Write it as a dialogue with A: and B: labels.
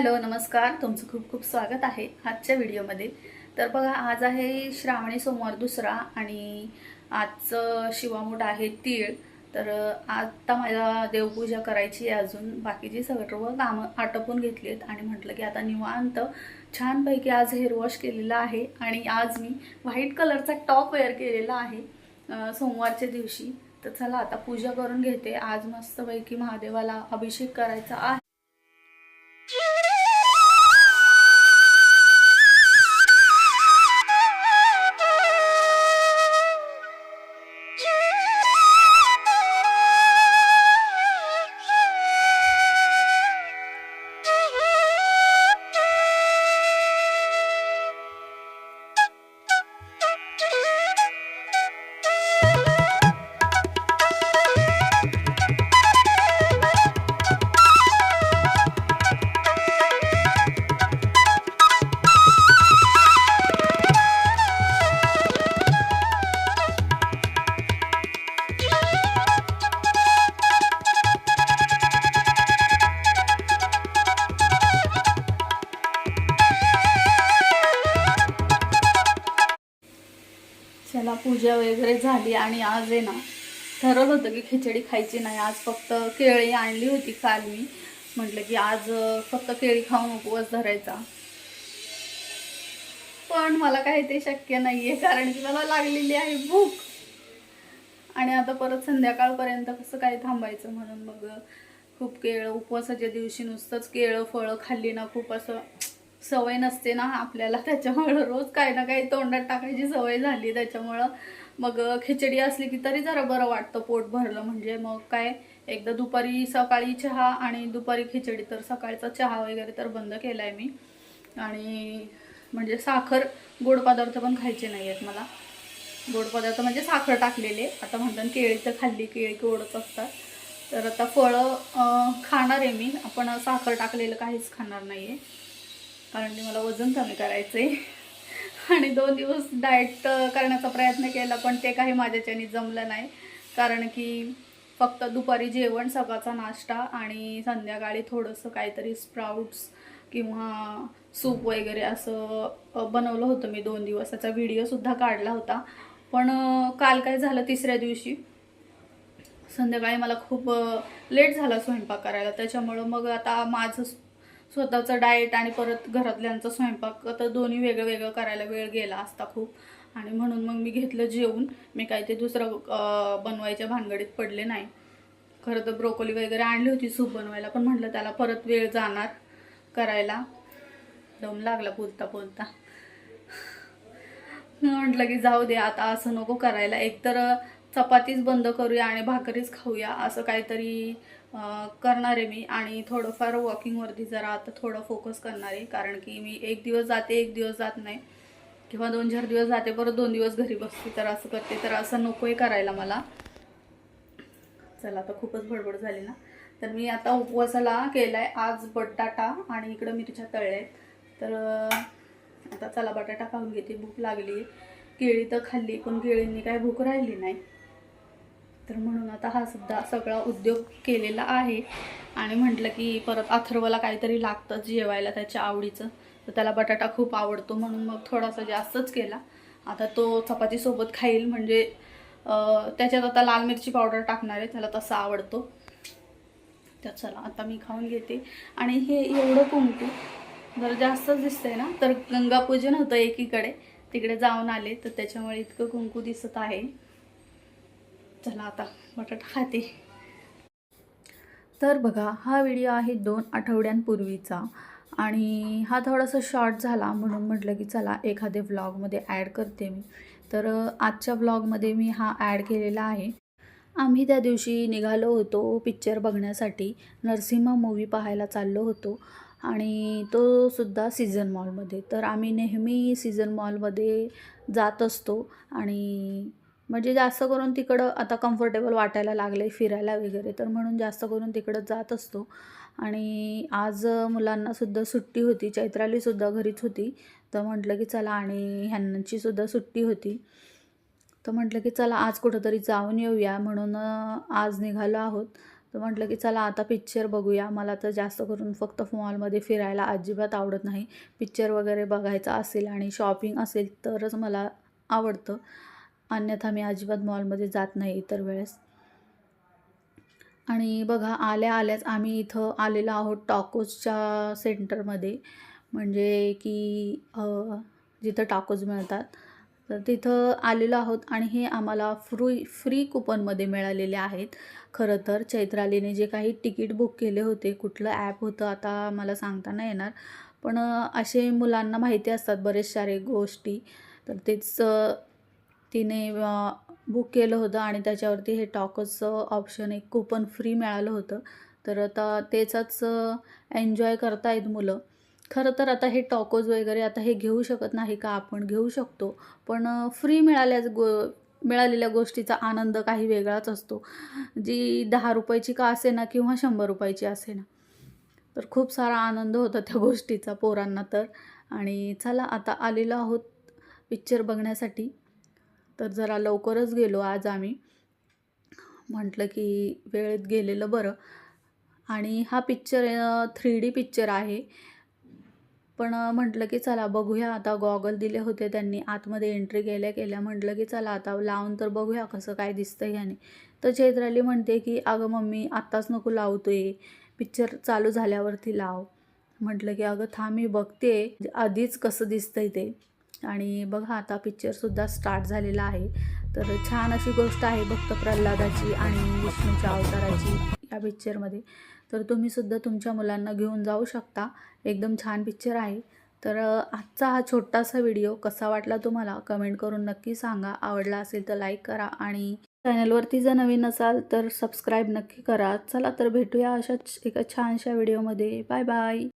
A: Hello नमस्कार. तुमचं खूप खूप स्वागत आहे आजच्या व्हिडिओमध्ये. तर बघा आज आहे श्रावणी सोमवार दुसरा आणि आजचं शिवामूठ आहे तीळ. तर आता मला देवपूजा करायची आहे अजून. बाकीची सर्व कामं आटपून घेतली आहेत आणि म्हटलं की आता निवांत छानपैकी आज हेअर वॉश केलेला आहे आणि आज मी व्हाईट कलरचा टॉप वेअर केलेला आहे सोमवारच्या दिवशी. तर चला आता पूजा करून घेते. आज मस्तपैकी महादेवाला अभिषेक करायचा आहे. चला पूजा वगैरे झाली आणि आज आहे ना ठरवलं होतं की खिचडी खायची नाही. आज फक्त केळी आणली होती काल मी. म्हटलं की आज फक्त केळी खाऊन उपवास धरायचा. पण मला काही ते शक्य नाही आहे कारण की मला लागलेली आहे भूक. आणि आता परत संध्याकाळपर्यंत कसं काय थांबायचं म्हणून मग खूप केळं उपवासाच्या दिवशी नुसतंच केळं फळं खाल्ली ना खूप असं. सवय नसते ना आपल्याला. त्याच्यामुळं रोज काही ना काही तोंडात टाकायची सवय झाली. त्याच्यामुळं मग खिचडी असली की तरी जरा बरं वाटतं पोट भरलं. म्हणजे मग काय एकदा दुपारी सकाळी चहा आणि दुपारी खिचडी. तर सकाळचा चहा वगैरे तर बंद केला आहे मी. आणि म्हणजे साखर गोड पदार्थ पण खायचे नाही आहेत मला. गोड पदार्थ म्हणजे साखर टाकलेले. आता म्हणतात केळी तर खाल्ली केळी गोडच असतात. तर आता फळं खाणार आहे मी. आपण साखर टाकलेलं काहीच खाणार नाही आहे कारण की मला वजन कमी करायचं आहे आणि दोन दिवस डाएट करण्याचा प्रयत्न केला पण ते काही माझ्याच्यानी जमलं नाही. कारण की फक्त दुपारी जेवण सकाळचा नाश्ता आणि संध्याकाळी थोडंसं काहीतरी स्प्राउट्स किंवा सूप वगैरे असं बनवलं होतं मी दोन दिवस. त्याचा व्हिडिओसुद्धा काढला होता. पण काल काय झालं तिसऱ्या दिवशी? संध्याकाळी मला खूप लेट झाला स्वयंपाक करायला. त्याच्यामुळं मग आता माझं स्वतःचं डाएट आणि परत घरातल्यांचा स्वयंपाक तर दोन्ही वेगळं वेगळं करायला वेळ गेला असता खूप. आणि म्हणून मग मी घेतलं जेवून. मी काही ते दुसरं बनवायच्या भानगडीत पडले नाही. खरं तर ब्रोकोली वगैरे आणली होती सूप बनवायला पण म्हटलं त्याला परत वेळ जाणार करायला. दम लागला बोलता बोलता. म्हटलं की जाऊ दे आता असं नको करायला. एकतर चपातीच बंद करूया आणि भाकरीच खाऊया असं काहीतरी करणार आहे मी. आणि थोडंफार वॉकिंगवरती जरा आता थोडं फोकस करणार आहे कारण की मी एक दिवस जाते एक दिवस जात नाही. किंवा दोन चार दिवस जाते परत दोन दिवस घरी बसते तर असं करते. तर असं नको आहे करायला मला. चला आता खूपच बडबड झाली ना. तर मी आता उपवासाला केला आहे आज बटाटा आणि इकडं मिरच्या तळल्या आहेत. तर आता चला बटाटा खाऊन घेते. भूक लागली. केळी तर खाल्ली पण केळींनी काय भूक राहिली नाही. तर म्हणून आता हा सुद्धा सगळा उद्योग केलेला आहे. आणि म्हटलं की परत अथर्वला काहीतरी लागतं जेवायला त्याच्या आवडीचं. तर त्याला बटाटा खूप आवडतो म्हणून मग थोडासा जास्तच केला. आता तो चपातीसोबत खाईल. म्हणजे त्याच्यात आता लाल मिरची पावडर टाकणार आहे. त्याला तसा आवडतो. तर चला आता मी खाऊन घेते. आणि हे एवढं कुंकू जर जास्तच दिसतंय ना? तर गंगापूजन होतं एकीकडे. तिकडे जाऊन आले. तर त्याच्यामुळे इतकं कुंकू दिसत आहे. चला आता बटाटा खाते. तर बघा हा व्हिडिओ आहे दोन आठवड्यांपूर्वीचा आणि हा थोडासा शॉर्ट झाला म्हणून म्हटलं की चला एखाद्या व्लॉगमध्ये ॲड करते मी. तर आजच्या व्लॉगमध्ये मी हा ॲड केलेला आहे. आम्ही त्या दिवशी निघालो होतो पिक्चर बघण्यासाठी. नरसिंहा मूवी पाहायला चाललो होतो आणि तो सुद्धा सीझन मॉलमध्ये तर आम्ही नेहमी सीझन मॉलमध्ये जात असतो आणि म्हणजे जास्त करून तिकडं आता कम्फर्टेबल वाटायला लागले फिरायला वगैरे. तर म्हणून जास्त करून तिकडं जात असतो. आणि आज मुलांनासुद्धा सुट्टी होती. चैत्रालीसुद्धा घरीच होती. तर म्हटलं की चला आणि ह्यांचीसुद्धा सुट्टी होती. तर म्हटलं की चला आज कुठंतरी जाऊन येऊया. म्हणून आज निघालो आहोत. तर म्हटलं की चला आता पिक्चर बघूया. मला तर जास्त करून फक्त मॉलमध्ये फिरायला अजिबात आवडत नाही. पिक्चर वगैरे बघायचा असेल आणि शॉपिंग असेल तरच मला आवडतं. अन्यथा मी अजिबात मॉलमध्ये जात नाही इतर वेळेस. आणि बघा आल्या आल्याच आम्ही इथं आलेलो आहोत टॉकोजच्या सेंटरमध्ये. म्हणजे की जिथं टाकोज मिळतात. तर तिथं आलेलो आहोत आणि हे आम्हाला फ्री फ्री कुपनमध्ये मिळालेले आहेत. खरं तर चैत्रालीने जे काही तिकीट बुक केले होते कुठलं ॲप होतं आता मला सांगता नाही येणार. पण असे मुलांना माहिती असतात बरेच सारे गोष्टी. तर तेच तिने बुक केलं होतं आणि त्याच्यावरती हे टॉकचं ऑप्शन एक कुपन फ्री मिळालं होतं. तर आता तेचाच एन्जॉय करतायत मुलं. खरं तर आता हे टॉकोज वगैरे आता हे घेऊ शकत नाही का? आपण घेऊ शकतो. पण फ्री मिळाल्याच गो मिळालेल्या गोष्टीचा आनंद काही वेगळाच असतो. जी दहा रुपयाची का असे ना किंवा शंभर रुपयाची असे ना तर खूप सारा आनंद होता त्या गोष्टीचा पोरांना तर. आणि चला आता आलेलो आहोत पिक्चर बघण्यासाठी. तर जरा लवकरच गेलो आज आम्ही. म्हटलं की वेळेत गेलेलं बरं. आणि हा पिक्चर थ्री डी पिक्चर आहे. पण म्हटलं की चला बघूया. आता गॉगल दिले होते त्यांनी. आतमध्ये एंट्री केल्या केल्या म्हटलं की चला आता लावून तर बघूया कसं काय दिसतं ह्याने. तर चैत्राली म्हणते की अगं मम्मी आत्ताच नको लावतोय. पिक्चर चालू झाल्यावरती लाव. म्हटलं की अगं थांब मी बघते. आधीच कसं दिसतंय ते. आणि बघा आता पिक्चरसुद्धा स्टार्ट झालेला आहे. तर छान अशी गोष्ट आहे भक्त प्रल्हादाची आणि विष्णूच्या अवताराची या पिक्चरमध्ये तर तुम्हीसुद्धा तुमच्या मुलांना घेऊन जाऊ शकता. एकदम छान पिक्चर आहे. तर आजचा हा छोटासा व्हिडिओ कसा वाटला तुम्हाला? कमेंट करून नक्की सांगा. आवडला असेल तर लाईक करा आणि चॅनलवरती जर नवीन असाल तर सबस्क्राईब नक्की करा. चला तर भेटूया अशाच एका छानशा व्हिडिओमध्ये बाय बाय